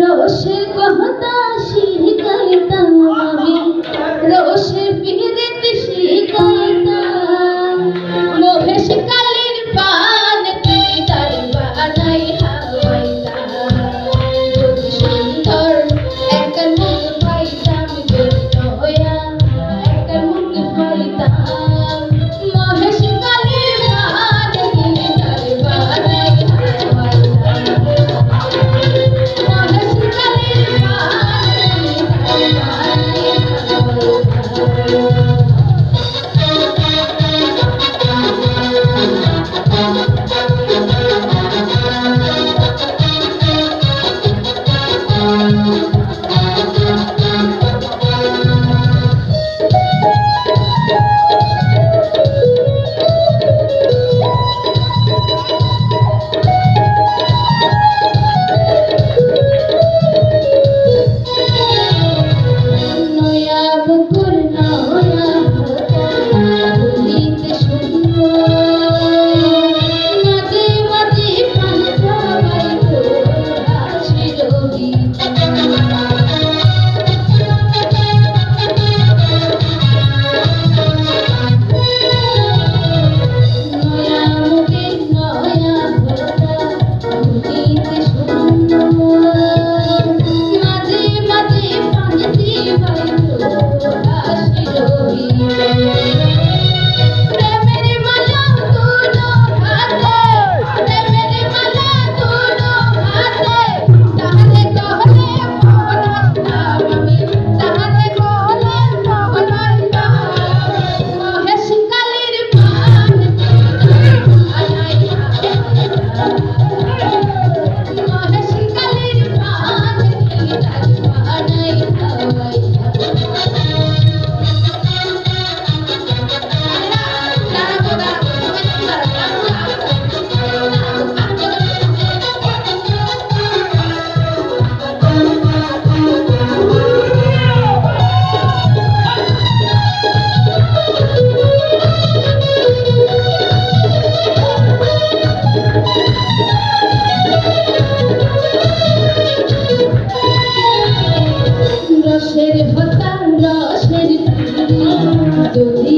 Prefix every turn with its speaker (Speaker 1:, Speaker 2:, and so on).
Speaker 1: রোষের কহতা শিকায়তা আমি। রোষের পিহরেতে শিকায়তা লোভে শিকায় ভোটার রসের যদি